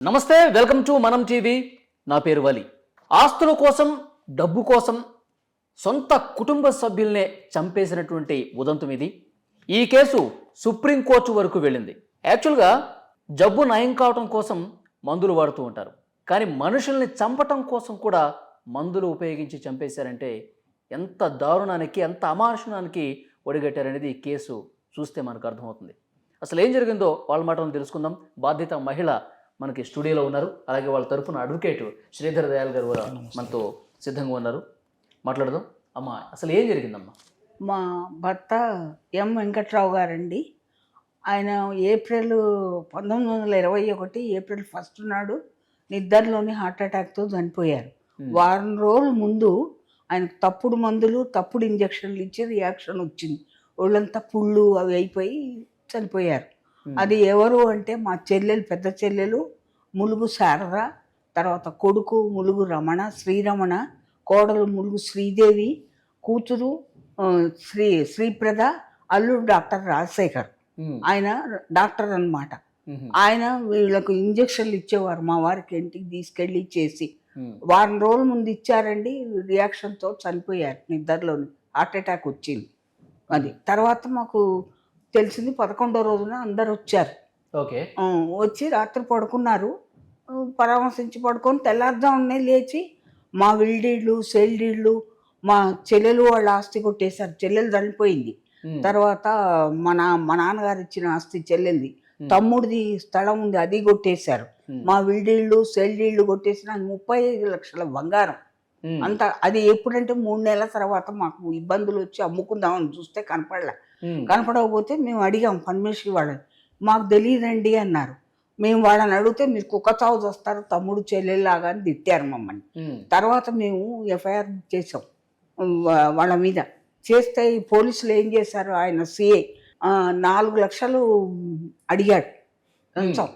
నమస్తే welcome to మనం TV. నా పేరు వలి. ఆస్తుల కోసం డబ్బు కోసం సొంత కుటుంబ సభ్యుల్నే చంపేసినటువంటి ఉదంతం ఇది. ఈ కేసు సుప్రీంకోర్టు వరకు వెళ్ళింది. యాక్చువల్గా జబ్బు నయం కావటం కోసం మందులు వాడుతూ ఉంటారు. కానీ మనుషుల్ని చంపటం కోసం కూడా మందులు ఉపయోగించి చంపేశారంటే ఎంత దారుణానికి ఎంత అమానుషణానికి ఒడిగట్టారనేది ఈ కేసు చూస్తే మనకు అర్థమవుతుంది. అసలు ఏం జరిగిందో వాళ్ళ మాటలను తెలుసుకుందాం. బాధ్యత మహిళ మనకి స్టూడియోలో ఉన్నారు. అలాగే వాళ్ళ తరపున అడ్వకేట్ శ్రీధర్ దయాల్ గారు కూడా మనతో సిద్ధంగా ఉన్నారు. మాట్లాడదాం. అమ్మా అసలు ఏం జరిగిందమ్మా? మా భర్త ఎం వెంకట్రావు గారండి. ఆయన ఏప్రిల్ పంతొమ్మిది వందల ఇరవై ఒకటి ఏప్రిల్ ఫస్ట్ నాడు నిద్రలోని హార్ట్ అటాక్తో చనిపోయారు. వారం రోజుల ముందు ఆయనకు తప్పుడు మందులు తప్పుడు ఇంజక్షన్లు ఇచ్చి రియాక్షన్ వచ్చింది. ఒళ్ళంతా పుళ్ళు అవి అయిపోయి చనిపోయారు. అది ఎవరు అంటే మా చెల్లెలు పెద్ద చెల్లెలు ములుగు శారద తర్వాత కొడుకు ములుగు రమణ శ్రీరమణ కోడలు ములుగు శ్రీదేవి కూతురు శ్రీ శ్రీప్రద అల్లుడు డాక్టర్ రాజశేఖర్. ఆయన డాక్టర్ అన్నమాట. ఉమ్, ఆయన వీళ్ళకు ఇంజక్షన్లు ఇచ్చేవారు మా వారికి ఇంటికి తీసుకెళ్ళి ఇచ్చేసి వారం రోజుల ముందు ఇచ్చారండి రియాక్షన్తో చనిపోయారు నిద్రలోని హార్ట్ అటాక్ వచ్చింది. అది తర్వాత మాకు తెలిసింది పదకొండో రోజున అందరు వచ్చారు. ఓకే. వచ్చి రాత్రి పడుకున్నారు. పరామర్శించి పడుకొని తెల్లారుజామునే లేచి మా విల్డీళ్ళు సెల్డీళ్ళు మా చెల్లెలు వాళ్ళ ఆస్తి కొట్టేశారు. చెల్లెలు చనిపోయింది. తర్వాత మా నా మా నాన్నగారు ఇచ్చిన ఆస్తి చెల్లెంది తమ్ముడిది స్థలం ఉంది అది కొట్టేశారు. మా విల్డీళ్ళు సెల్డీళ్ళు కొట్టేసిన ముప్పై ఐదు లక్షల బంగారం. అంత అది ఎప్పుడంటే మూడు నెలల తర్వాత మాకు ఇబ్బందులు వచ్చి అమ్ముకుందామని చూస్తే కనపడలే. కనపడకపోతే మేము అడిగాం పరమేశ్వరి వాళ్ళని మాకు తెలియదండి అన్నారు. మేము వాళ్ళని అడిగితే మీరు కుక్క చావు వస్తారు తమ్ముడు చెల్లెల్లాగా అని తిట్టారు మమ్మల్ని. తర్వాత మేము ఎఫ్ఐఆర్ చేసాం వాళ్ళ మీద. చేస్తే ఈ పోలీసులు ఏం చేశారు? ఆయన సిఐ నాలుగు లక్షలు అడిగాడు. లంచం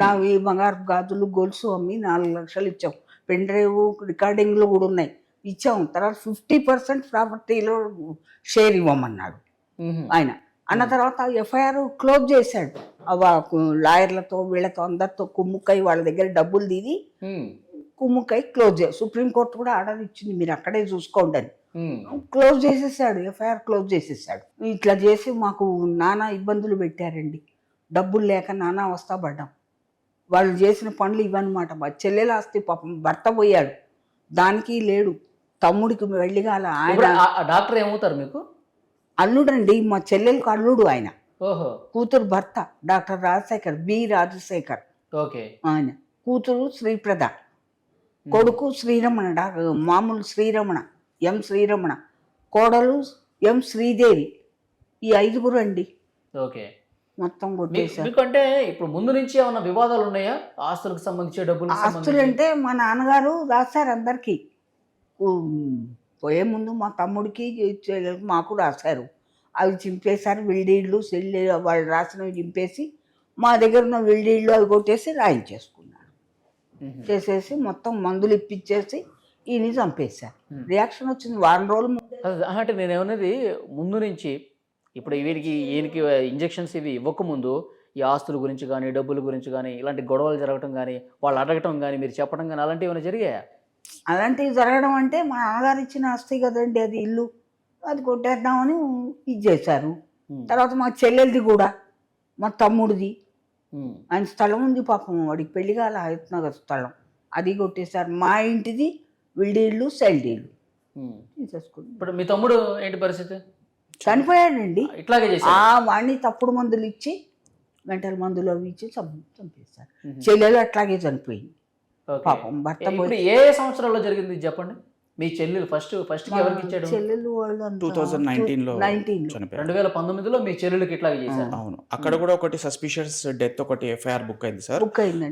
నా ఈ బంగారు గాజులు గొలుసు అమ్మి నాలుగు లక్షలు ఇచ్చాం. పెన్ డ్రైవ్ రికార్డింగ్లు కూడా ఉన్నాయి. ఇచ్చాం. తర్వాత ఫిఫ్టీ పర్సెంట్ ప్రాపర్టీలో షేర్ ఇవ్వమన్నాడు. ఆయన. అన్న తర్వాత ఎఫ్ఐఆర్ క్లోజ్ చేశాడు. లాయర్లతో వీళ్ళతో అందరితో కుమ్ముక్కై వాళ్ళ దగ్గర డబ్బులు దిగి కుమ్ముక్కై క్లోజ్ చేయాలి సుప్రీంకోర్టు కూడా ఆర్డర్ ఇచ్చింది మీరు అక్కడే చూసుకోండి అని క్లోజ్ చేసేసాడు ఎఫ్ఐఆర్ క్లోజ్ చేసేసాడు. ఇట్లా చేసి మాకు నానా ఇబ్బందులు పెట్టారండి. డబ్బులు లేక నానా అవస్థ పడ్డాం. వాళ్ళు చేసిన పనులు ఇవన్నమాట మా చెల్లెల ఆస్తి పాపం భర్త పోయాడు. దానికి లేడు. తమ్ముడికి వెళ్ళిగాల ఆయన డాక్టర్ ఏమవుతారు మీకు? అల్లుడండి మా చెల్లెలకు అల్లుడు ఆయన. ఓహో. కూతురు భర్త doctor Rajasekhar B. Rajasekhar okay. ఆయన. కూతురు శ్రీప్రద. కొడుకు శ్రీరమణ డాక్టర్ మామూలు శ్రీరమణ ఎం. శ్రీరమణ. కోడలు ఎం. శ్రీదేవి. ఈ ఐదుగురు అండి. ఓకే. మొత్తం మీకంటే ఇప్పుడు ముందు నుంచి ఏమైనా వివాదాలు ఉన్నాయా? ఆస్తులకు సంబంధించి డబ్బులకు ఆస్తులు అంటే మా నాన్నగారు రాశారు అందరికీ. పోయే ముందు మా తమ్ముడికి మాకు రాశారు. అవి చింపేశారు విల్డీళ్ళు సెల్లి వాళ్ళు రాసినవి చింపేసి మా దగ్గర ఉన్న విల్డీళ్ళు అవి కొట్టేసి రాయించేసుకున్నారు. చేసేసి మొత్తం మందులు ఇప్పించేసి ఈయన చంపేశారు. రియాక్షన్ వచ్చింది వారం రోజులు అంటే నేను ఏమన్నది ముందు నుంచి ఇప్పుడు వీరికి ఈయనకి ఇంజెక్షన్స్ ఇవి ఇవ్వకముందు ఈ ఆస్తుల గురించి కానీ డబ్బుల గురించి కానీ ఇలాంటి గొడవలు జరగటం కానీ వాళ్ళు అడగటం కానీ మీరు చెప్పడం కానీ అలాంటివి ఏమైనా జరిగాయా? అలాంటివి జరగడం అంటే మా నాన్నగారు ఇచ్చిన ఆస్తి కదండి అది ఇల్లు. అది కొట్టేద్దామని ఇది చేశారు. తర్వాత మా చెల్లెలది కూడా మా తమ్ముడిది. ఆయన స్థలం ఉంది పాపం వాడికి పెళ్ళి కాల నగర్ స్థలం. అది కొట్టేశారు. మా ఇంటిది విల్డీళ్ళు సెల్డీళ్ళు. తీసేసుకుంది ఇప్పుడు మీ తమ్ముడు ఏంటి పరిస్థితి? చనిపోయాడండి. ఇట్లాగే ఆ వాడిని తప్పుడు మందులు ఇచ్చి మెంటల్ మందులు అవి ఇచ్చి చంప- చంపేశారు. చెల్లెలు అట్లాగే చనిపోయింది. పాపం భర్త ఇప్పుడు ఏ సంవత్సరాల్లో జరిగింది చెప్పండి? మీ చెల్లెలు ఫస్ట్ ఫస్ట్ ఎవరికి ఇచ్చాడు? చెల్లెలు వాళ్ళు టూ థౌజండ్ నైన్టీన్ చనిపోయారు రెండు వేల పంతొమ్మిదిలో మీ చెల్లెలకి ఇట్లాగే చేశారు. అవును. అక్కడ కూడా ఒకటి సస్పిషియస్ డెత్ ఒకటి ఎఫ్ఐఆర్ బుక్ అయింది సార్.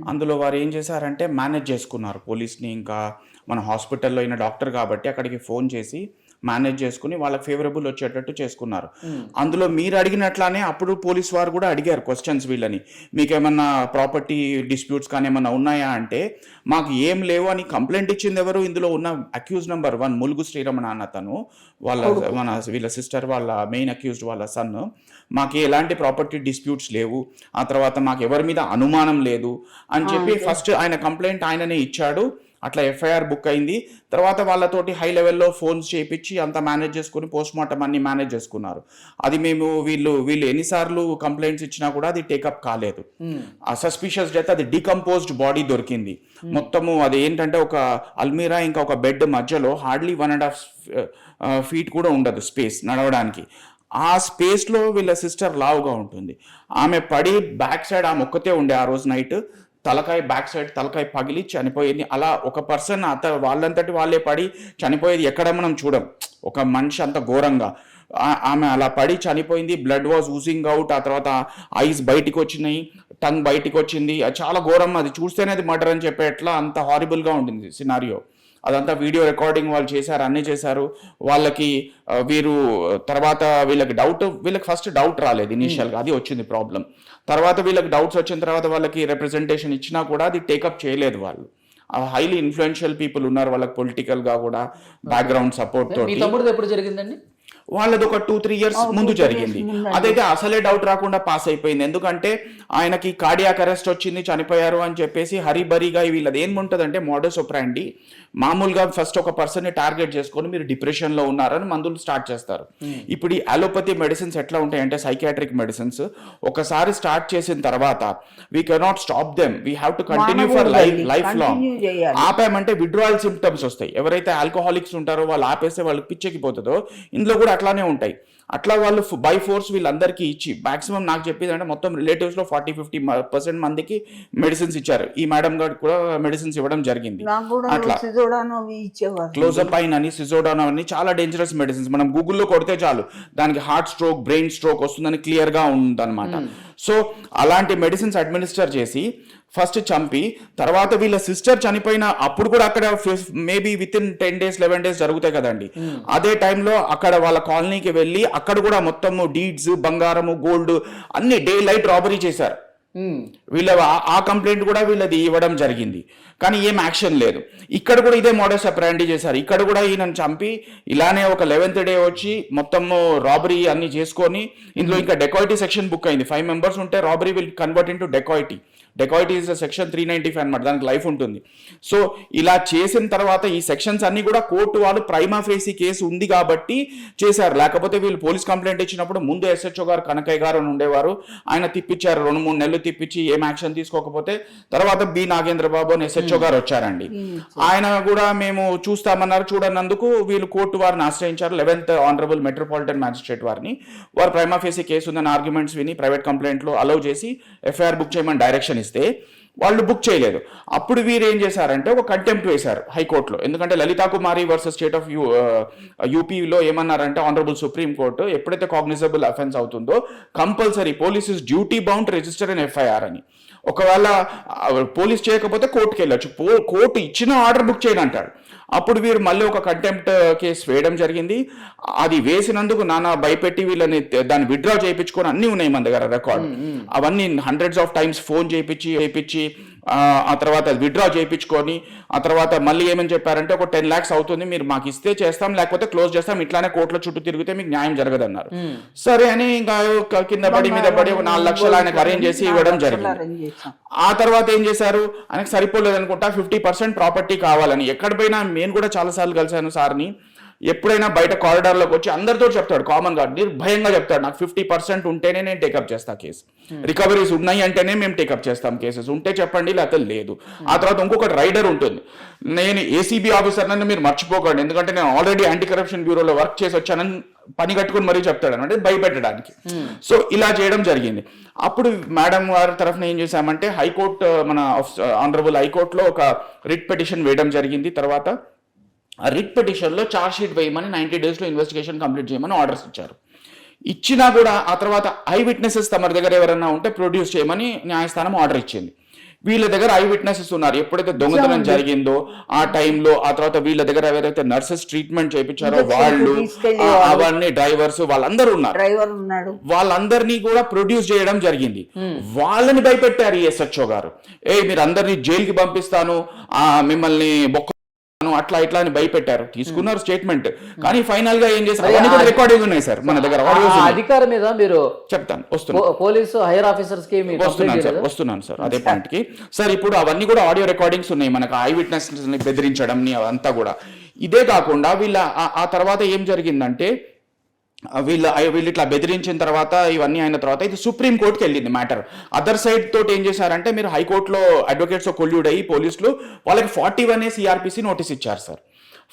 అందులో వారు ఏం చేశారంటే మేనేజ్ చేసుకున్నారు. పోలీస్ని ఇంకా మన హాస్పిటల్లో అయిన డాక్టర్ కాబట్టి అక్కడికి ఫోన్ చేసి మేనేజ్ చేసుకుని వాళ్ళకి ఫేవరబుల్ వచ్చేటట్టు చేసుకున్నారు. అందులో మీరు అడిగినట్లానే అప్పుడు పోలీస్ వారు కూడా అడిగారు క్వశ్చన్స్ వీళ్ళని. మీకు ఏమన్నా ప్రాపర్టీ డిస్ప్యూట్స్ కానీ ఏమన్నా ఉన్నాయా అంటే మాకు ఏం లేవు అని కంప్లైంట్ ఇచ్చింది ఎవరు? ఇందులో ఉన్న accused number one Mulugu Sriramana అన్న తను వాళ్ళ మన వీళ్ళ సిస్టర్ వాళ్ళ మెయిన్ అక్యూజ్డ్ వాళ్ళ సన్ మాకు ఎలాంటి ప్రాపర్టీ డిస్ప్యూట్స్ లేవు. ఆ తర్వాత మాకు ఎవరి మీద అనుమానం లేదు. అని చెప్పి ఫస్ట్ ఆయన కంప్లైంట్ ఆయననే ఇచ్చాడు. అట్లా ఎఫ్ఐఆర్ బుక్ అయింది. తర్వాత వాళ్ళతోటి హై లెవెల్లో ఫోన్స్ చేయించి అంతా మేనేజ్ చేసుకుని పోస్ట్ మార్టం అన్ని మేనేజ్ చేసుకున్నారు. అది మేము వీళ్ళు వీళ్ళు ఎన్నిసార్లు కంప్లైంట్స్ ఇచ్చినా కూడా అది టేకప్ కాలేదు. ఆ సస్పిషియస్ డెత్ అది డికంపోజ్డ్ బాడీ దొరికింది. మొత్తము అది ఏంటంటే ఒక అల్మీరా ఇంకా ఒక బెడ్ మధ్యలో hardly one and half feet కూడా ఉండదు స్పేస్ నడవడానికి. ఆ స్పేస్లో వీళ్ళ సిస్టర్ లావుగా ఉంటుంది. ఆమె పడి బ్యాక్ సైడ్ ఆమె ఒక్కతే ఉండే ఆ రోజు నైట్. తలకాయ బ్యాక్ సైడ్ తలకాయ పగిలి చనిపోయింది. అలా ఒక పర్సన్ అత వాళ్ళంతటి వాళ్ళే పడి చనిపోయేది ఎక్కడ మనం చూడం. ఒక మనిషి అంత ఘోరంగా. ఆమె అలా పడి చనిపోయింది. Blood was oozing out. ఆ తర్వాత ఐస్ బయటికి వచ్చినాయి టంగ్ బయటికి వచ్చింది అది చాలా ఘోరం. అది చూస్తేనే అది మర్డర్ అని చెప్పేట్లా అంత హారిబుల్గా ఉంటుంది సినారియో అదంతా వీడియో రికార్డింగ్ వాళ్ళు చేశారు అన్నీ చేశారు. వాళ్ళకి వీరు తర్వాత వీళ్ళకి డౌట్ వీళ్ళకి ఫస్ట్ డౌట్ రాలేదు ఇనీషియల్గా అది వచ్చింది ప్రాబ్లం తర్వాత వీళ్ళకి డౌట్స్ వచ్చిన తర్వాత వాళ్ళకి రిప్రజెంటేషన్ ఇచ్చినా కూడా అది టేకప్ చేయలేదు వాళ్ళు. హైలీ ఇన్ఫ్లుయెన్షియల్ పీపుల్ ఉన్నారు వాళ్ళకి పొలిటికల్గా కూడా బ్యాక్గ్రౌండ్ సపోర్ట్ తోటి. ఎప్పుడు జరిగిందండి? వాళ్ళది ఒక టూ త్రీ ఇయర్స్ ముందు జరిగింది. అదైతే అసలే డౌట్ రాకుండా పాస్ అయిపోయింది. ఎందుకంటే ఆయనకి కార్డియాక్ అరెస్ట్ వచ్చింది చనిపోయారు అని చెప్పేసి హరిబరిగా వీళ్ళది ఏముంటుందంటే మోడస్ ఒప్రాండి మామూలుగా ఫస్ట్ ఒక పర్సన్ని టార్గెట్ చేసుకొని మీరు డిప్రెషన్లో ఉన్నారని మందులు స్టార్ట్ చేస్తారు. ఇప్పుడు ఈ అలోపతి మెడిసిన్స్ ఎట్లా ఉంటాయంటే సైకాట్రిక్ మెడిసిన్స్ ఒకసారి స్టార్ట్ చేసిన తర్వాత we cannot stop them we have to continue for life. Life long. ఆపామంటే withdrawal symptoms వస్తాయి. ఎవరైతే ఆల్కహాలిక్స్ ఉంటారో వాళ్ళు ఆపేస్తే వాళ్ళకి పిచ్చెక్కిపోతుందో ఇందులో కూడా అట్లానే ఉంటాయి. అట్లా వాళ్ళు బై ఫోర్స్ వీళ్ళందరికీ ఇచ్చి మాక్సిమం నాకు చెప్పేది అంటే మొత్తం రిలేటివ్స్లో ఫార్టీ ఫిఫ్టీ పర్సెంట్ మందికి మెడిసిన్స్ ఇచ్చారు. ఈ మేడం గారు కూడా మెడిసిన్స్ ఇవ్వడం జరిగింది. అట్లా. క్లోజప్ అయిన్ అని సిజోడాన్ అని చాలా డేంజరస్ మెడిసిన్స్ మనం గూగుల్లో కొడితే చాలు. దానికి హార్ట్ స్ట్రోక్ బ్రెయిన్ స్ట్రోక్ వస్తుందని క్లియర్గా ఉందన్నమాట. సో అలాంటి మెడిసిన్స్ అడ్మినిస్టర్ చేసి ఫస్ట్ చంపి తర్వాత వీళ్ళ సిస్టర్ చనిపోయిన అప్పుడు కూడా అక్కడ maybe within ten days eleven days జరుగుతాయి కదండి. అదే టైంలో అక్కడ వాళ్ళ కాలనీకి వెళ్ళి అక్కడ కూడా మొత్తము డీడ్స్ బంగారము గోల్డ్ అన్ని డే లైట్ రాబరీ చేశారు. వీళ్ళ ఆ- కంప్లైంట్ కూడా వీళ్ళది ఇవ్వడం జరిగింది. కానీ ఏం యాక్షన్ లేదు. ఇక్కడ కూడా ఇదే మోడల్స్ అప్రాండి చేశారు. ఇక్కడ కూడా ఈయనను చంపి ఇలానే ఒక లెవెన్త్ డే వచ్చి మొత్తము రాబరీ అన్ని చేసుకొని ఇందులో ఇంకా డెకాయిటీ సెక్షన్ బుక్ అయింది. ఫైవ్ మెంబర్స్ ఉంటే robbery will convert into dacoity dacoity is section three ninety five అనమాట దానికి లైఫ్ ఉంటుంది. సో ఇలా చేసిన తర్వాత ఈ సెక్షన్స్ అన్ని కూడా కోర్టు వాళ్ళు ప్రైమా ఫేసీ కేసు ఉంది కాబట్టి చేశారు. లేకపోతే వీళ్ళు పోలీస్ కంప్లైంట్ ఇచ్చినప్పుడు ముందు ఎస్హెచ్ఓ గారు కనకయ్య గారు అని ఉండేవారు. ఆయన తిప్పించారు. రెండు మూడు నెలలు తిప్పించి ఏం యాక్షన్ తీసుకోకపోతే తర్వాత బి నాగేంద్ర బాబు అని ఎస్హెచ్ఓ గారు వచ్చారండి. ఆయన కూడా మేము చూస్తామన్నారు. చూడనందుకు వీళ్ళు కోర్టు వారిని ఆశ్రయించారు. లెవెన్త్ ఆనరబుల్ మెట్రోపాలిటన్ మ్యాజిస్ట్రేట్ వారిని. వారు ప్రైమా ఫేసీ కేసు ఉందని ఆర్గ్యుమెంట్స్ విని ప్రైవేట్ కంప్లైంట్లో అలౌ చేసి ఎఫ్ఐఆర్ బుక్ చేయమని డైరెక్షన్ ఇస్తే వాళ్ళు బుక్ చేయలేదు. అప్పుడు వీరు ఏం చేశారంటే ఒక కంటెంప్ట్ వేశారు హైకోర్టులో. ఎందుకంటే Lalita Kumari versus state of U యూపీలో ఏమన్నారంటే ఆనరబుల్ సుప్రీం కోర్టు ఎప్పుడైతే కాగ్నిజబుల్ అఫెన్స్ అవుతుందో compulsory police is duty bound register and FIR అని. ఒకవేళ పోలీస్ చేయకపోతే కోర్టుకి వెళ్ళొచ్చు. పో- కోర్టు ఇచ్చిన ఆర్డర్ బుక్ చేయను అంటాడు అప్పుడు వీరు మళ్ళీ ఒక కంటెంప్ట్ కేసు వేయడం జరిగింది. అది వేసినందుకు నానా భయపెట్టి వీళ్ళని దాన్ని విత్డ్రా చేయించుకొని అన్ని ఉన్నాయి మన దగ్గర రికార్డ్ అవన్నీ హండ్రెడ్స్ ఆఫ్ టైమ్స్ ఫోన్ చేయించి చేయించి ఆ తర్వాత విత్డ్రా చేయించుకొని ఆ తర్వాత మళ్ళీ ఏమని చెప్పారంటే ఒక టెన్ లాక్స్ అవుతుంది మీరు మాకు ఇస్తే చేస్తాం లేకపోతే క్లోజ్ చేస్తాం ఇట్లానే కోర్టుల చుట్టూ తిరిగితే మీకు న్యాయం జరగదన్నారు. సరే అని ఇంకా కింద పడి మీద పడి ఒక నాలుగు లక్షలు ఆయనకు అరేంజ్ చేసి ఇవ్వడం జరిగింది. ఆ తర్వాత ఏం చేశారు? ఆయనకు సరిపోలేదు అనుకుంటా ఫిఫ్టీ పర్సెంట్ ప్రాపర్టీ కావాలని. ఎక్కడ పోయినా నేను కూడా చాలాసార్లు కలిశాను సార్ని. ఎప్పుడైనా బయట కారిడార్లోకి వచ్చి అందరితో చెప్తాడు కామన్గా నిర్భయంగా చెప్తాడు నాకు ఫిఫ్టీ పర్సెంట్ ఉంటేనే నేను టేకప్ చేస్తా కేసు రికవరీస్ ఉన్నాయి అంటేనే మేము టేకప్ చేస్తాం కేసెస్ ఉంటే చెప్పండి లేకపోతే లేదు. ఆ తర్వాత ఇంకొకటి రైడర్ ఉంటుంది. నేను ఏసీబీ ఆఫీసర్ నన్ను మీరు మర్చిపోకండి ఎందుకంటే నేను ఆల్రెడీ యాంటీ కరప్షన్ బ్యూరోలో వర్క్ చేసి వచ్చానని పని కట్టుకుని మరీ చెప్తాడు అంటే భయపెట్టడానికి. సో ఇలా చేయడం జరిగింది. అప్పుడు మేడం వారి తరఫున ఏం చేశామంటే హైకోర్టు మన ఆనరబుల్ హైకోర్టులో ఒక రిట్ పిటిషన్ వేయడం జరిగింది. తర్వాత రిట్ పిటిషన్లో ఛార్జ్ షీట్ వేయమని నైంటీ డేస్లో ఇన్వెస్టిగేషన్ కంప్లీట్ చేయమని ఆర్డర్స్ ఇచ్చారు. ఇచ్చినా కూడా ఆ తర్వాత ఐ విట్నెసెస్ తమ దగ్గర ఎవరైనా ఉంటే ప్రొడ్యూస్ చేయమని న్యాయస్థానం ఆర్డర్ ఇచ్చింది. వీళ్ళ దగ్గర ఐ విట్నెసెస్ ఉన్నారు. ఎప్పుడైతే దొంగతనం జరిగిందో ఆ టైంలో ఆ తర్వాత వీళ్ళ దగ్గర ఎవరైతే నర్సెస్ ట్రీట్మెంట్ చేయించారో వాళ్ళు. అవన్నీ డ్రైవర్స్ వాళ్ళందరూ ఉన్నారు. వాళ్ళందరినీ కూడా ప్రొడ్యూస్ చేయడం జరిగింది. వాళ్ళని భయపెట్టారు ఈ ఎస్హెచ్ఓ గారు. ఏ మీరు అందరినీ జైలుకి పంపిస్తాను. ఆ మిమ్మల్ని బొక్క అట్లా ఇట్లా అని భయపెట్టారు. తీసుకున్నారు స్టేట్మెంట్. కానీ ఫైనల్గా ఏం చేశారు? అవన్నీ కూడా రికార్డింగ్ ఉన్నాయి సార్ మన దగ్గర. అధికారం మీద మీరు చెప్తాను వస్తున్నాను. పోలీసు హైయర్ ఆఫీసర్స్కి వస్తున్నాను సార్? వస్తున్నాను సార్ అదే పాయింట్కి. సార్ ఇప్పుడు అవన్నీ కూడా ఆడియో రికార్డింగ్స్ ఉన్నాయి మనకు ఐ విట్నెస్ బెదిరించడం ని అవంతా కూడా. ఇదే కాకుండా వీళ్ళ ఆ- తర్వాత ఏం జరిగిందంటే వీళ్ళ వీళ్ళు ఇట్లా బెదిరించిన తర్వాత ఇవన్నీ అయిన తర్వాత ఇది సుప్రీం కోర్టుకి వెళ్ళింది మ్యాటర్. అదర్ సైడ్ తోటి ఏం చేశారంటే మీరు హైకోర్టులో అడ్వకేట్స్ కొల్యూడ్ అయ్యి పోలీసులు వాళ్ళకి forty one A CRPC notice ఇచ్చారు sir.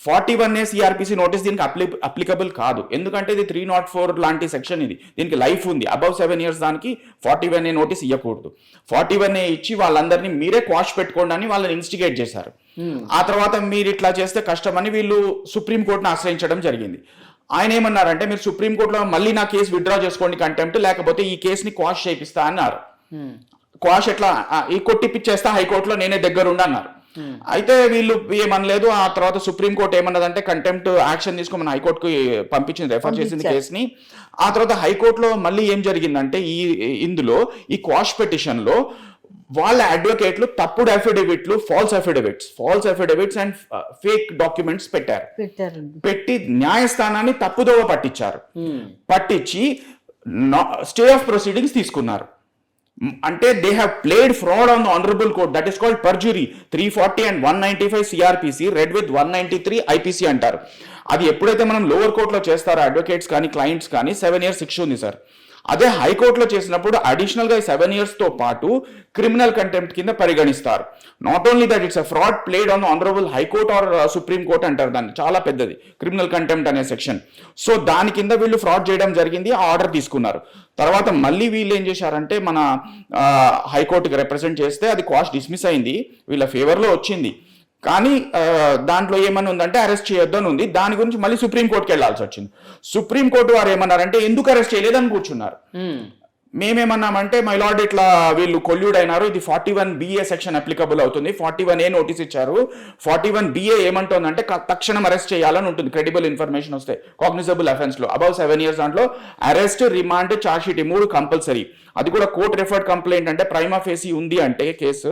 Forty one A CRPC notice దీనికి అప్లి అప్లికబుల్ కాదు. ఎందుకంటే ఇది త్రీ నాట్ ఫోర్ లాంటి సెక్షన్ ఇది. దీనికి లైఫ్ ఉంది. అబౌవ్ సెవెన్ ఇయర్స్ దానికి ఫార్టీ వన్ ఏ నోటీస్ ఇవ్వకూడదు ఫార్టీ వన్ ఏ ఇచ్చి వాళ్ళందరినీ మీరే క్వాష్ పెట్టుకోండి అని వాళ్ళని ఇన్స్టిగేట్ చేశారు. ఆ తర్వాత మీరు ఇట్లా చేస్తే కష్టమని వీళ్ళు సుప్రీం కోర్టును ఆశ్రయించడం జరిగింది. ఆయన ఏమన్నారంటే మీరు సుప్రీం కోర్టులో మళ్ళీ నా కేసు విత్డ్రా చేసుకోండి కంటెంప్ట్ లేకపోతే ఈ కేసుని క్వాష్ చేపిస్తా అన్నారు. క్వాష్ ఎట్లా? ఈ కొట్టిపిచ్చేస్తా హైకోర్టులో నేనే దగ్గరుండి అన్నారు. అయితే వీళ్ళు ఏమనలేదు ఆ తర్వాత సుప్రీం కోర్టు ఏమన్నదంటే కంటెంప్ట్ యాక్షన్ తీసుకోమని హైకోర్టుకి పంపించింది రెఫర్ చేసింది. కేసుని. ఆ తర్వాత హైకోర్టులో మళ్ళీ ఏం జరిగిందంటే ఈ ఇందులో ఈ క్వాష్ పిటిషన్లో వాళ్ళ అడ్వకేట్లు తప్పుడు అఫిడవిట్లు false affidavits false affidavits and fake documents పెట్టారు. పెట్టి న్యాయస్థానాన్ని తప్పుదోవ పట్టించారు. పట్టించి స్టే ఆఫ్ ప్రొసీడింగ్స్ తీసుకున్నారు. అంటే they have played fraud on the honourable court that is called perjury three forty and one ninety five CRPC read with one ninety three IPC అంటారు. అది ఎప్పుడైతే మనం లోవర్ కోర్టులో చేస్తారో అడ్వకేట్స్ కానీ క్లయింట్స్ కానీ సెవెన్ ఇయర్స్ శిక్ష ఉంది సార్ అదే హైకోర్టులో చేసినప్పుడు అడిషనల్గా సెవెన్ ఇయర్స్తో పాటు క్రిమినల్ కంటెంప్ట్ కింద పరిగణిస్తారు. Not only that it's a fraud played on honourable high court or supreme court అంటారు దాన్ని. చాలా పెద్దది. క్రిమినల్ కంటెంప్ట్ అనే సెక్షన్ సో దాని కింద వీళ్ళు ఫ్రాడ్ చేయడం జరిగింది ఆ ఆర్డర్ తీసుకున్నారు. తర్వాత మళ్ళీ వీళ్ళు ఏం చేశారంటే మన uh, హైకోర్టుకి రిప్రజెంట్ చేస్తే అది కాస్ట్ డిస్మిస్ అయింది. వీళ్ళ ఫేవర్లో వచ్చింది. కానీ దాంట్లో ఏమని ఉందంటే అరెస్ట్ చేయొద్దు అని ఉంది. దాని గురించి మళ్ళీ సుప్రీం కోర్టుకి వెళ్ళాల్సి వచ్చింది. సుప్రీం కోర్టు వారు ఏమన్నారంటే ఎందుకు అరెస్ట్ చేయలేదని కూర్చున్నారు. మేమేమన్నామంటే మై లార్డ్ ఇట్లా వీళ్ళు కొల్యూడ్ అయినారు ఇది forty one BA section applicable అవుతుంది. ఫార్టీ వన్ ఏ నోటీస్ ఇచ్చారు. ఫార్టీ వన్ బిఏ ఏమంటుందంటే తక్షణం అరెస్ట్ చేయాలని ఉంటుంది. క్రెడిబుల్ ఇన్ఫర్మేషన్ వస్తే. కాగ్నిజబుల్ అఫెన్స్లో. అబౌవ్ సెవెన్ ఇయర్స్ దాంట్లో అరెస్ట్ రిమాండ్ షీట్ ఈ మూడు కంపల్సరీ అది కూడా కోర్ట్ రిఫర్డ్ కంప్లైంట్ అంటే ప్రైమా ఫేసి ఉంది అంటే case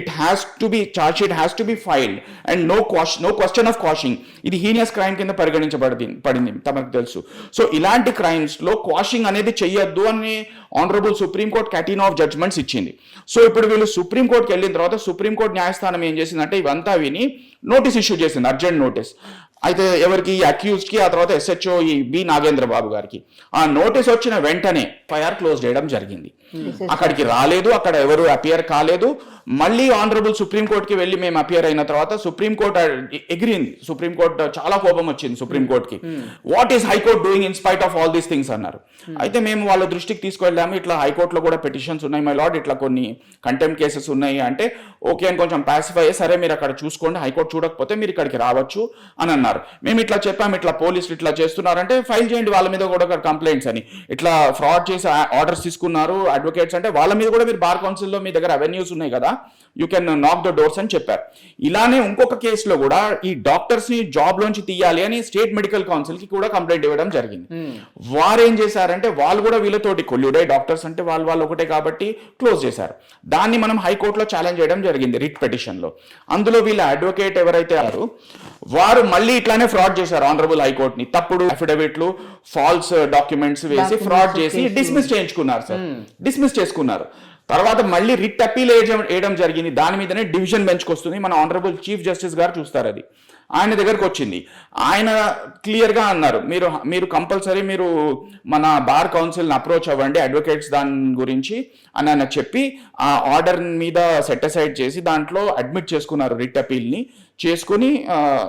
it has to be charge sheet has to be filed and no quash no question of quashing ఇది హీనియస్ క్రైమ్ కింద పరిగణించబడింది పడింది తమకు తెలుసు. సో ఇలాంటి క్రైమ్స్లో క్వాషింగ్ అనేది చెయ్యొద్దు అని honourable supreme court catena of judgments ఇచ్చింది. సో ఇప్పుడు వీళ్ళు సుప్రీంకోర్టుకి వెళ్ళిన తర్వాత సుప్రీంకోర్టు న్యాయస్థానం ఏం చేసిందంటే ఇవంతా విని నోటీస్ ఇష్యూ చేసింది అర్జెంట్ నోటీస్ అయితే ఎవరికి ఈ అక్యూజ్డ్కి ఆ తర్వాత ఎస్హెచ్ఓ ఈ బి నాగేంద్ర బాబు గారికి. ఆ నోటీస్ వచ్చిన వెంటనే ఫైఆర్ క్లోజ్ చేయడం జరిగింది. అక్కడికి రాలేదు అక్కడ ఎవరు అపియర్ కాలేదు. మళ్ళీ ఆనరబుల్ సుప్రీం కోర్టుకి వెళ్ళి మేము అపియర్ అయిన తర్వాత సుప్రీం కోర్ట్ ఎగిరింది. సుప్రీం కోర్ట్ చాలా కోపం వచ్చింది సుప్రీం కోర్టుకి what is high court doing in spite of all these things అన్నారు. అయితే మేము వాళ్ళ దృష్టికి తీసుకెళ్ళాము ఇట్లా హైకోర్టులో కూడా పిటిషన్స్ ఉన్నాయి మై లార్డ్ ఇట్లా కొన్ని కంటెంప్ట్ కేసెస్ ఉన్నాయి అంటే ఓకే అని కొంచెం పాసిఫై అయ్యి సరే మీరు అక్కడ చూసుకోండి. హైకోర్టు చూడకపోతే మీరు ఇక్కడికి రావచ్చు అని అన్నారు. మేము ఇట్లా చెప్పాము ఇట్లా పోలీసులు ఇట్లా చేస్తున్నారంటే ఫైల్ చేయండి వాళ్ళ మీద కూడా కంప్లైంట్స్ అని. ఇట్లా ఫ్రాడ్ చేసి ఆర్డర్స్ తీసుకున్నారు అడ్వకేట్స్ అంటే వాళ్ళ మీద కూడా మీరు బార్ కౌన్సిల్లో మీ దగ్గర అవెన్యూస్ ఉన్నాయి కదా you can knock the doors అని చెప్పారు. ఇలానే ఇంకొక కేసులో కూడా ఈ డాక్టర్స్ని జాబ్ లోంచి తీయాలి అని స్టేట్ మెడికల్ కౌన్సిల్కి కూడా కంప్లైంట్ ఇవ్వడం జరిగింది. వారు ఏం చేశారంటే వాళ్ళు కూడా వీళ్ళతోటి కొల్లుడే డాక్టర్స్ అంటే వాళ్ళు వాళ్ళు ఒకటే కాబట్టి క్లోజ్ చేశారు. దాన్ని మనం హైకోర్టులో ఛాలెంజ్ చేయడం జరిగింది రిట్ పిటిషన్లో. అందులో వీళ్ళ అడ్వకేట్ ఎవరైతే ఆరు వారు మళ్ళీ ఇట్లానే ఫ్రాడ్ చేశారు ఆనరబుల్ హైకోర్టుని తప్పుడు అఫిడవిట్లు ఫాల్స్ డాక్యుమెంట్స్ వేసి ఫ్రాడ్ చేసి డిస్మిస్ చేయించుకున్నారు సార్ డిస్మిస్ చేసుకున్నారు. తర్వాత మళ్ళీ రిట్ అప్పీల్ వేయడం జరిగింది. దాని మీదనే డివిజన్ బెంచ్కి వస్తుంది మన ఆనరబుల్ చీఫ్ జస్టిస్ గారు చూస్తారు అది. ఆయన దగ్గరకు వచ్చింది. ఆయన క్లియర్గా అన్నారు మీరు మీరు కంపల్సరీ మీరు మన బార్ కౌన్సిల్ని అప్రోచ్ అవ్వండి అడ్వకేట్స్ దాని గురించి అని ఆయన చెప్పి ఆ ఆర్డర్ మీద సెట్ అసైడ్ చేసి దాంట్లో అడ్మిట్ చేసుకున్నారు రిట్ అపీల్ని. చేసుకుని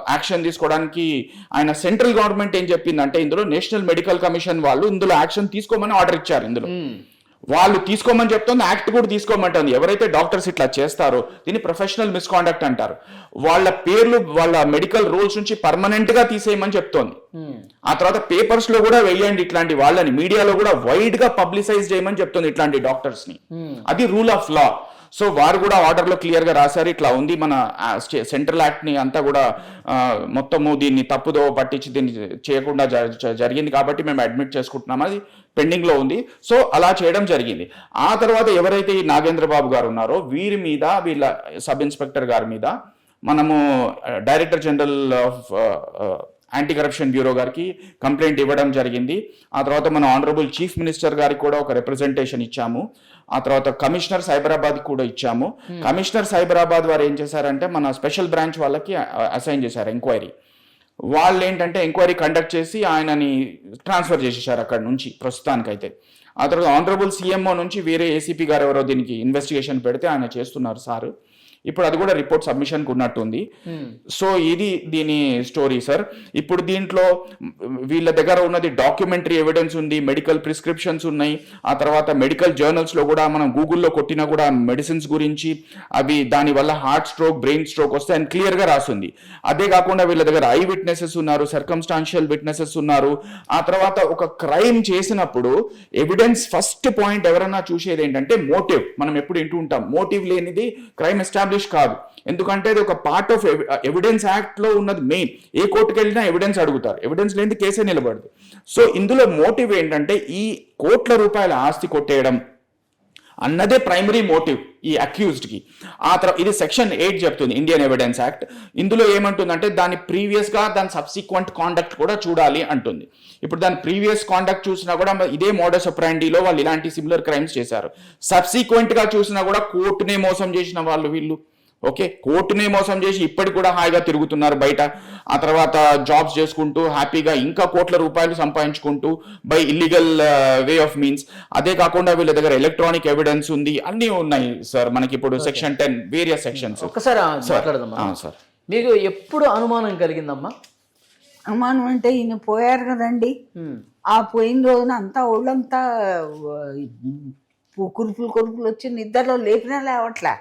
యాక్షన్ తీసుకోవడానికి ఆయన సెంట్రల్ గవర్నమెంట్ ఏం చెప్పిందంటే ఇందులో నేషనల్ మెడికల్ కమిషన్ వాళ్ళు ఇందులో యాక్షన్ తీసుకోమని ఆర్డర్ ఇచ్చారు ఇందులో. Hmm. వాళ్ళు తీసుకోమని చెప్తుంది యాక్ట్ కూడా తీసుకోమంటుంది. ఎవరైతే డాక్టర్స్ ఇట్లా చేస్తారో దీన్ని ప్రొఫెషనల్ మిస్కాండక్ట్ అంటారు. వాళ్ళ పేర్లు వాళ్ళ మెడికల్ రూల్స్ నుంచి పర్మనెంట్గా తీసేయమని చెప్తోంది. ఆ తర్వాత పేపర్స్లో కూడా వెయ్యండి ఇట్లాంటి వాళ్ళని. మీడియాలో కూడా వైడ్గా పబ్లిసైజ్ చేయమని చెప్తుంది ఇట్లాంటి డాక్టర్స్ని అది రూల్ ఆఫ్ లా. సో వారు కూడా ఆర్డర్లో క్లియర్గా రాశారు. ఇట్లా ఉంది మన సెంట్రల్ యాక్ట్ని అంతా కూడా మొత్తము దీన్ని తప్పుదో పట్టించి దీన్ని చేయకుండా జ- జరిగింది కాబట్టి మేము అడ్మిట్ చేసుకుంటున్నాం. అది పెండింగ్లో ఉంది. సో అలా చేయడం జరిగింది. ఆ తర్వాత ఎవరైతే ఈ నాగేంద్ర బాబు గారు ఉన్నారో వీరి మీద వీళ్ళ సబ్ ఇన్స్పెక్టర్ గారి మీద మనము director general of anti corruption bureau గారికి కంప్లైంట్ ఇవ్వడం జరిగింది. ఆ తర్వాత మన ఆనరబుల్ చీఫ్ మినిస్టర్ గారికి కూడా ఒక రిప్రజెంటేషన్ ఇచ్చాము. ఆ తర్వాత కమిషనర్ సైబరాబాద్ కూడా ఇచ్చాము. కమిషనర్ సైబరాబాద్ వారు ఏం చేశారంటే మన స్పెషల్ బ్రాంచ్ వాళ్ళకి అసైన్ చేశారు ఎంక్వైరీ. వాళ్ళు ఏంటంటే ఎంక్వైరీ కండక్ట్ చేసి ఆయనని ట్రాన్స్ఫర్ చేసేసారు అక్కడ నుంచి ప్రస్తుతానికైతే. ఆ తర్వాత ఆనరబుల్ సీఎంఓ నుంచి వేరే ఏసీపీ గారు ఎవరో దీనికి ఇన్వెస్టిగేషన్ పెడితే ఆయన చేస్తున్నారు సార్. ఇప్పుడు అది కూడా రిపోర్ట్ సబ్మిషన్కి ఉన్నట్టుంది. సో ఇది దీని స్టోరీ సార్ ఇప్పుడు దీంట్లో వీళ్ళ దగ్గర ఉన్నది డాక్యుమెంటరీ ఎవిడెన్స్ ఉంది మెడికల్ ప్రిస్క్రిప్షన్స్ ఉన్నాయి. ఆ తర్వాత మెడికల్ జర్నల్స్లో కూడా మనం గూగుల్లో కొట్టినా కూడా మెడిసిన్స్ గురించి అవి దానివల్ల హార్ట్ స్ట్రోక్ బ్రెయిన్ స్ట్రోక్ వస్తే అని క్లియర్గా రాస్తుంది. అదే కాకుండా వీళ్ళ దగ్గర ఐ విట్నెసెస్ ఉన్నారు సర్కమ్స్టాన్షియల్ విట్నెసెస్ ఉన్నారు. ఆ తర్వాత ఒక క్రైమ్ చేసినప్పుడు ఎవిడెన్స్ ఫస్ట్ పాయింట్ ఎవరన్నా చూసేది ఏంటంటే మోటివ్ మనం ఎప్పుడు వింటూ ఉంటాం. మోటివ్ లేనిది క్రైమ్ ఎస్టాబ్లిష్ కాదు. ఎందుకంటే అది ఒక పార్ట్ ఆఫ్ ఎవిడెన్స్ యాక్ట్లో ఉన్నది మెయిన్ ఏ కోర్టుకి వెళ్ళినా ఎవిడెన్స్ అడుగుతారు. ఎవిడెన్స్ లేని కేసే నిలబడదు. సో ఇందులో మోటివ్ ఏంటంటే ఈ కోట్ల రూపాయల ఆస్తి కొట్టేయడం అన్నదే ప్రైమరీ మోటివ్ ఈ అక్యూజ్డ్కి ఆ తర్వాత ఇది సెక్షన్ ఎయిట్ చెప్తుంది ఇండియన్ ఎవిడెన్స్ యాక్ట్ ఇందులో ఏమంటుందంటే దాని ప్రీవియస్గా దాని సబ్సిక్వెంట్ కాండక్ట్ కూడా చూడాలి అంటుంది. ఇప్పుడు దాని ప్రీవియస్ కాండక్ట్ చూసినా కూడా ఇదే మోడస్లో వాళ్ళు ఇలాంటి సిమిలర్ క్రైమ్స్ చేశారు. సబ్సిక్వెంట్గా చూసినా కూడా కోర్టునే మోసం చేసిన వాళ్ళు వీళ్ళు. ఓకే? కోర్టునే మోసం చేసి ఇప్పటికి కూడా హాయిగా తిరుగుతున్నారు బయట. ఆ తర్వాత జాబ్స్ చేసుకుంటూ హ్యాపీగా ఇంకా కోట్ల రూపాయలు సంపాదించుకుంటూ by illegal way of means అదే కాకుండా వీళ్ళ దగ్గర ఎలక్ట్రానిక్ ఎవిడెన్స్ ఉంది. అన్నీ ఉన్నాయి సార్. మనకి ఇప్పుడు సెక్షన్ టెన్ వేరియస్ సెక్షన్స్ ఒక్కసారి ఆ మాట్లాడదాం మనం. సార్. మీకు ఎప్పుడు అనుమానం కలిగిందమ్మా? అనుమానం అంటే ఈయన పోయారు కదండి. ఉమ్, ఆ పోయిన రోజున అంతా ఒళ్ళంతా కురుపులు కురుపులు వచ్చి నిద్రలో లేపినా లేవట్లే.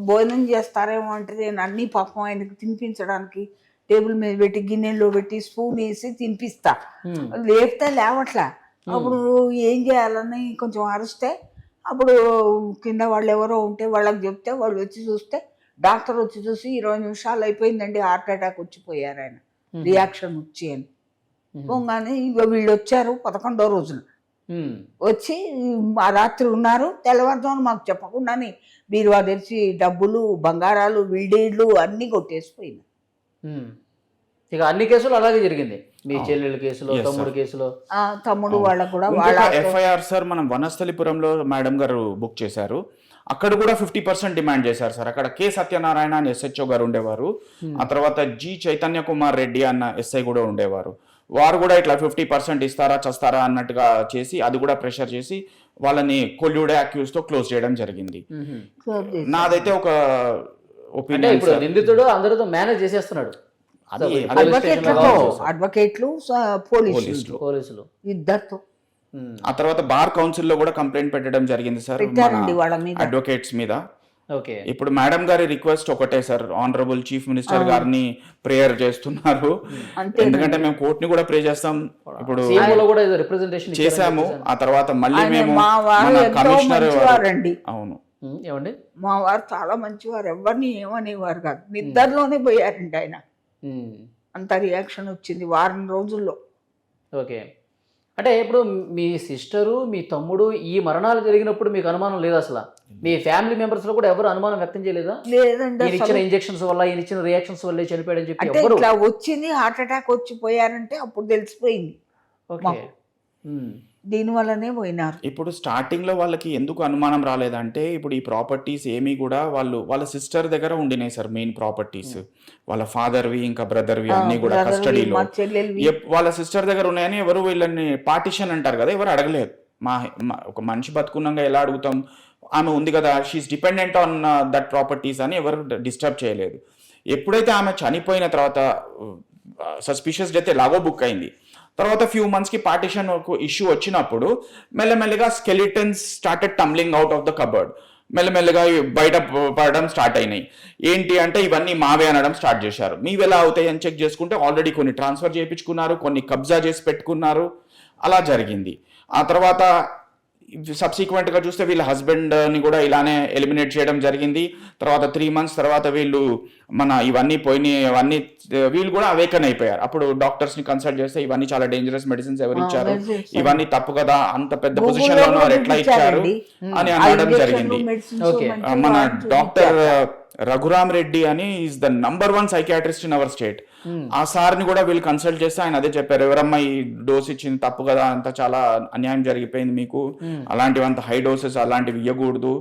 భోజనం చేస్తారేమో అంటే నేను అన్ని పాపం ఆయనకి తినిపించడానికి టేబుల్ మీద పెట్టి గిన్నెలో పెట్టి స్పూన్ వేసి తినిపిస్తా. లేపితే లేవట్లే. అప్పుడు ఏం చేయాలని కొంచెం అరిస్తే అప్పుడు కింద వాళ్ళు ఎవరో ఉంటే వాళ్ళకి చెప్తే వాళ్ళు వచ్చి చూస్తే డాక్టర్ వచ్చి చూసి ఇరవై నిమిషాలు అయిపోయిందండి హార్ట్ అటాక్ వచ్చిపోయారు ఆయన. రియాక్షన్ వచ్చి అని. పోగానే ఇక వీళ్ళు వచ్చారు పదకొండో రోజున. వచ్చి ఆ రాత్రి ఉన్నారు తెల్లవారుజామున మాకు చెప్పకుండానే బీరువా తెరిచి డబ్బులు బంగారాలు విల్డీళ్ళు అన్నీ కొట్టేసిపోయింది ఉమ్. ఇక అన్ని కేసులు అలాగే జరిగింది. మీ చెల్లెళ్ళ కేసులో తమ్ముడు. కేసులో. ఆ తమ్ముడు వాళ్ళకు కూడా వాళ్ళ ఎఫ్ఐఆర్ సార్ మనం వనస్థలిపురంలో మేడం గారు బుక్ చేశారు. అక్కడ కూడా ఫిఫ్టీ పర్సెంట్ డిమాండ్ చేశారు సార్. అక్కడ కె సత్యనారాయణ అని ఎస్హెచ్ఓ గారు ఉండేవారు. ఆ తర్వాత జి చైతన్య కుమార్ రెడ్డి అన్న ఎస్ఐ కూడా ఉండేవారు. వారు కూడా ఇట్లా ఫిఫ్టీ పర్సెంట్ ఇస్తారా చస్తారా అన్నట్టుగా చేసి అది కూడా ప్రెషర్ చేసి వాళ్ళని కొల్యూడే అక్యూజ్తో క్లోజ్ చేయడం జరిగింది. నాదైతే ఒక ఒపీనియన్ ఇప్పుడు నిందితుడు అందరితో మేనేజ్ చేసేస్తున్నాడు. అడ్వకేట్లతో. అడ్వకేట్లు పోలీసులు. పోలీసులు. ఇద్దరితో. ఆ తర్వాత బార్ కౌన్సిల్లో కూడా కంప్లైంట్ పెట్టడం జరిగింది సార్ అడ్వకేట్స్ మీద. ఇప్పుడు మేడం గారి రిక్వెస్ట్ ఒకటే సార్. ఆనరబుల్ చీఫ్ మినిస్టర్ గారిని ప్రేయర్ చేస్తున్నారు. ఎందుకంటే మేము కోర్టుని కూడా ప్రే చేస్తాం. ఇప్పుడు సీఎం లో కూడా ఏదో రిప్రజెంటేషన్ చేశాము. ఆ తర్వాత మళ్ళీ మేము కమిషనర్ అవును. ఏమండి? మా వారు చాలా మంచివారు. ఎవరిని ఏమనేవారు కాదు. నిద్రలోనే పోయారండి ఆయన. అంత రియాక్షన్ వచ్చింది వారం రోజుల్లో. ఓకే. అంటే ఇప్పుడు మీ సిస్టరు మీ తమ్ముడు ఈ మరణాలు జరిగినప్పుడు మీకు అనుమానం లేదు అసలు? మీ ఫ్యామిలీ మెంబర్స్లో కూడా ఎవరు అనుమానం వ్యక్తం చేయలేదా? లేదండి ఈయన. ఇచ్చిన ఇంజెక్షన్స్ వల్ల ఈయన ఇచ్చిన రియాక్షన్స్ వల్లే చనిపోయాడని చెప్పి అంటే ఎవరు? ఇట్లా వచ్చింది హార్ట్ అటాక్ వచ్చి పోయారంటే అప్పుడు తెలిసిపోయింది. ఓకే. ఉమ్, దీని వల్లనే పోయినారు. ఇప్పుడు స్టార్టింగ్లో వాళ్ళకి ఎందుకు అనుమానం రాలేదంటే ఇప్పుడు ఈ ప్రాపర్టీస్ ఏమీ కూడా వాళ్ళు వాళ్ళ సిస్టర్ దగ్గర ఉండినాయి సార్ మెయిన్ ప్రాపర్టీస్ వాళ్ళ ఫాదర్వి ఇంకా బ్రదర్వి అన్ని కూడా కస్టడీలో వాళ్ళ సిస్టర్ దగ్గర ఉన్నాయని ఎవరు వీళ్ళని పార్టిషన్ అంటారు కదా ఎవరు అడగలేదు. మా ఒక మనిషి బతుకున్నాగా ఎలా అడుగుతాం? ఆమె ఉంది కదా she is dependent on that properties అని ఎవరు డిస్టర్బ్ చేయలేదు. ఎప్పుడైతే ఆమె చనిపోయిన తర్వాత సస్పిషియస్ డెత్ ఎలాగో బుక్ అయింది. తర్వాత ఫ్యూ మంత్స్కి పార్టిషన్ ఇష్యూ వచ్చినప్పుడు మెల్లమెల్లగా skeletons started tumbling out of the cupboard మెల్లమెల్లగా బయట పడడం స్టార్ట్ అయినాయి. ఏంటి అంటే ఇవన్నీ మావే అనడం స్టార్ట్ చేశారు. మీవి ఎలా అవుతాయి అని చెక్ చేసుకుంటే ఆల్రెడీ కొన్ని ట్రాన్స్ఫర్ చేయించుకున్నారు కొన్ని కబ్జా చేసి పెట్టుకున్నారు. అలా జరిగింది. ఆ తర్వాత సబ్సిక్వెంట్గా చూస్తే వీళ్ళ హస్బెండ్ని కూడా ఇలానే ఎలిమినేట్ చేయడం జరిగింది తర్వాత త్రీ మంత్స్ తర్వాత వీళ్ళు మన ఇవన్నీ పోయినాయి అవన్నీ వీళ్ళు కూడా అవేకన్ అయిపోయారు అప్పుడు డాక్టర్స్ని కన్సల్ట్ చేస్తే ఇవన్నీ చాలా డేంజరస్ మెడిసిన్స్ ఎవరు ఇచ్చారు. ఇవన్నీ తప్పు కదా అంత పెద్ద Google పొజిషన్లో లో ఉన్నారు ఎట్లా ఇచ్చారు. అని అనడం జరిగింది మన డాక్టర్. రఘురామ్ రెడ్డి అని is the number one psychiatrist in our state. ఆ సార్ని కూడా వీళ్ళు కన్సల్ట్ చేస్తే ఆయన అదే చెప్పారు ఎవరమ్మా ఈ డోస్ ఇచ్చింది తప్పు కదా అంత చాలా అన్యాయం జరిగిపోయింది మీకు. అలాంటివి అంత హై డోసెస్ అలాంటివి ఇవ్వకూడదు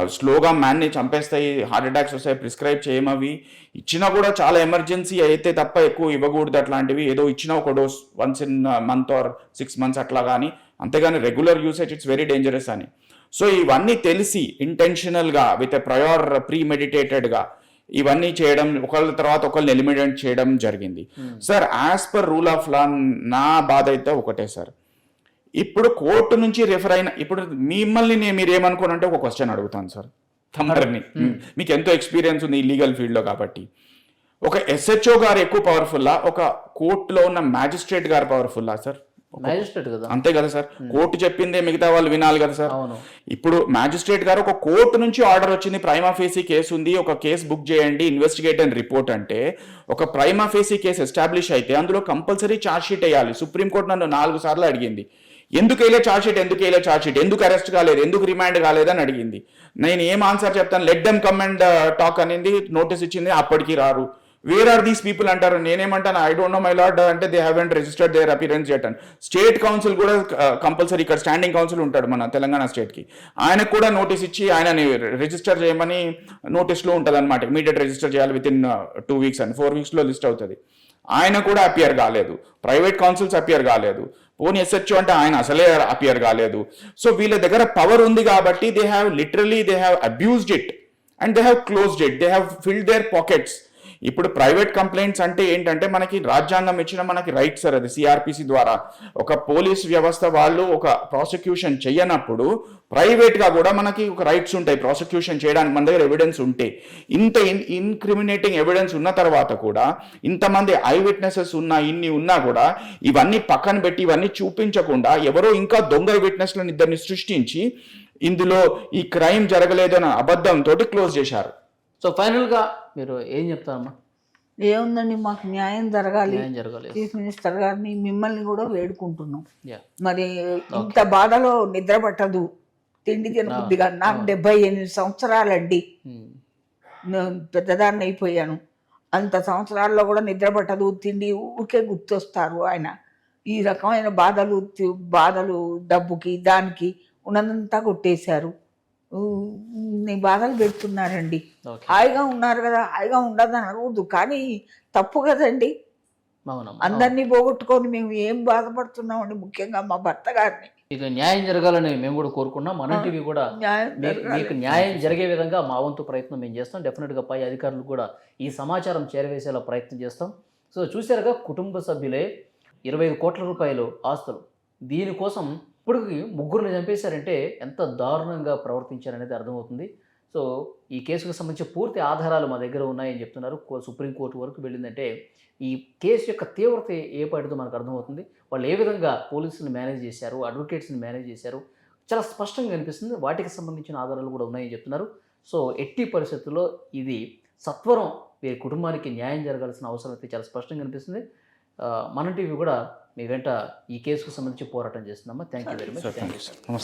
అవి స్లోగా మ్యాన్ని చంపేస్తాయి హార్ట్ అటాక్స్ వస్తాయి ప్రిస్క్రైబ్ చేయమవి. ఇచ్చినా కూడా చాలా ఎమర్జెన్సీ అయితే తప్ప ఎక్కువ ఇవ్వకూడదు అట్లాంటివి. ఏదో ఇచ్చిన ఒక dose once in month or six months అట్లా కానీ. అంతేగాని regular usage it's very dangerous అని. సో ఇవన్నీ తెలిసి ఇంటెన్షనల్గా విత్ ఎ ప్రయోర్ ప్రీ మెడిటేటెడ్గా ఇవన్నీ చేయడం ఒకళ్ళ తర్వాత ఒకళ్ళని ఎలిమినేట్ చేయడం జరిగింది. Sir as per rule of law నా బాధ అయితే ఒకటే సార్ ఇప్పుడు కోర్టు నుంచి రిఫర్ అయిన ఇప్పుడు మిమ్మల్ని నేను మీరు ఏమనుకోనంటే ఒక క్వశ్చన్ అడుగుతాను సార్ తమరిని మీకు ఎంతో ఎక్స్పీరియన్స్ ఉంది ఈ లీగల్ ఫీల్డ్లో కాబట్టి. ఒక ఎస్హెచ్ఓ గారు ఎక్కువ పవర్ఫుల్లా ఒక కోర్టులో ఉన్న మ్యాజిస్ట్రేట్ గారు పవర్ఫుల్లా సార్ అంతే కదా సార్. కోర్టు చెప్పిందే మిగతా వాళ్ళు వినాలి కదా సార్. ఇప్పుడు మ్యాజిస్ట్రేట్ గారు ఒక కోర్టు నుంచి ఆర్డర్ వచ్చింది ప్రైమా ఫేసీ కేసు ఉంది ఒక కేసు బుక్ చేయండి ఇన్వెస్టిగేట్ అండ్ రిపోర్ట్ అంటే ఒక ప్రైమా ఫేసీ కేసు ఎస్టాబ్లిష్ అయితే అందులో కంపల్సరీ ఛార్జ్ షీట్ వేయాలి. సుప్రీంకోర్టు నన్ను నాలుగు సార్లు అడిగింది. ఎందుకు వేయలే ఛార్జ్ షీట్? ఎందుకు వేయలే ఛార్జ్ షీట్? ఎందుకు అరెస్ట్ కాలేదు? ఎందుకు రిమాండ్ కాలేదని అడిగింది. నేను ఏం ఆన్సర్ చెప్తాను? Let them come and talk అనేది నోటీస్ ఇచ్చింది అప్పటికి రారు. వేర్ ఆర్ దీస్ పీపుల్ అంటారు? నేనేమంటాను? I don't know my lord అంటే they haven't registered their appearance yet state counsel కూడా కంపల్సరీ ఇక్కడ స్టాండింగ్ కౌన్సిల్ ఉంటాడు మన తెలంగాణ స్టేట్కి. ఆయనకు కూడా నోటీస్ ఇచ్చి ఆయనని రిజిస్టర్ చేయమని నోటీస్లో ఉంటుంది అనమాట ఇమీడియట్ రిజిస్టర్ చేయాలి విత్ ఇన్ టూ వీక్స్ అని. ఫోర్ వీక్స్లో లిస్ట్ అవుతుంది. ఆయన కూడా అపియర్ కాలేదు. ప్రైవేట్ కౌన్సిల్స్ అపియర్ కాలేదు. పోనీ ఎస్హెచ్ఓ అంటే ఆయన అసలే అపియర్ కాలేదు. సో వీళ్ళ దగ్గర పవర్ ఉంది కాబట్టి they have literally they have abused it and they have closed it they have filled their pockets ఇప్పుడు ప్రైవేట్ కంప్లైంట్స్ అంటే ఏంటంటే మనకి రాజ్యాంగం ఇచ్చిన మనకి రైట్ సార్ అది సిఆర్పిసి ద్వారా. ఒక పోలీస్ వ్యవస్థ వాళ్ళు ఒక ప్రాసిక్యూషన్ చేయనప్పుడు ప్రైవేట్గా కూడా మనకి ఒక రైట్స్ ఉంటాయి. ప్రాసిక్యూషన్ చేయడానికి మన దగ్గర ఎవిడెన్స్ ఉంటే. ఇంత ఇన్ ఇన్క్రిమినేటింగ్ ఎవిడెన్స్ ఉన్న తర్వాత కూడా ఇంతమంది ఐ విట్నెసెస్ ఉన్నా ఇన్ని ఉన్నా కూడా ఇవన్నీ పక్కన పెట్టి ఇవన్నీ చూపించకుండా ఎవరో ఇంకా దొంగ విట్నెస్లను ఇద్దరిని సృష్టించి ఇందులో ఈ క్రైమ్ జరగలేదన్న అబద్ధంతో క్లోజ్ చేశారు. సో ఫైనల్గా మీరు ఏం చెప్తారమ్మా? ఏముందండి మాకు న్యాయం జరగాలి. చీఫ్ మినిస్టర్ గారిని మిమ్మల్ని కూడా వేడుకుంటున్నాం. మరి ఇంత బాధలో నిద్ర పట్టదు. తిండి తినబుద్దిగా నాకు డెబ్బై ఎనిమిది సంవత్సరాలండి. నేను పెద్దదాన్ని అయిపోయాను. అంత సంవత్సరాల్లో కూడా నిద్ర పట్టదు. తిండి ఊరికే గుర్తొస్తారు ఆయన. ఈ రకమైన బాధలు బాధలు డబ్బుకి దానికి ఉన్నదంతా కొట్టేశారు. నీ బాధలు పెడుతున్నారండి. హాయిగా ఉన్నారు కదా హాయిగా ఉండదని అనకూడదు. కానీ తప్పు కదండి. అందరినీ పోగొట్టుకొని మేము ఏం బాధపడుతున్నామండి ముఖ్యంగా మా భర్త గారిని. ఇది న్యాయం జరగాలని మేము కూడా కోరుకున్నాం మన టీవీ కూడా. మీకు న్యాయం జరిగే విధంగా మా వంతు ప్రయత్నం మేము చేస్తాం. డెఫినెట్గా పై అధికారులు కూడా ఈ సమాచారం చేరవేసేలా ప్రయత్నం చేస్తాం. సో చూసారుగా కుటుంబ సభ్యులే ఇరవై ఐదు కోట్ల రూపాయలు ఆస్తులు. దీనికోసం ఇప్పటికి ముగ్గురిని చంపేశారంటే ఎంత దారుణంగా ప్రవర్తించారనేది అర్థమవుతుంది. సో ఈ కేసుకు సంబంధించి పూర్తి ఆధారాలు మా దగ్గర ఉన్నాయని చెప్తున్నారు. సుప్రీంకోర్టు వరకు వెళ్ళిందంటే ఈ కేసు యొక్క తీవ్రత ఏ పాటిదో మనకు అర్థమవుతుంది? వాళ్ళు ఏ విధంగా పోలీసులు మేనేజ్ చేశారు? అడ్వకేట్స్ని మేనేజ్ చేశారు? చాలా స్పష్టంగా కనిపిస్తుంది వాటికి సంబంధించిన ఆధారాలు కూడా ఉన్నాయని చెప్తున్నారు. సో ఎట్టి పరిస్థితుల్లో ఇది సత్వరం వీరి కుటుంబానికి న్యాయం జరగాల్సిన అవసరం అయితే చాలా స్పష్టంగా కనిపిస్తుంది మన టీవీ కూడా మీ వెంట ఈ కేసుకు సంబంధించి పోరాటం చేస్తుందమ్మా thank you very much thank you sir.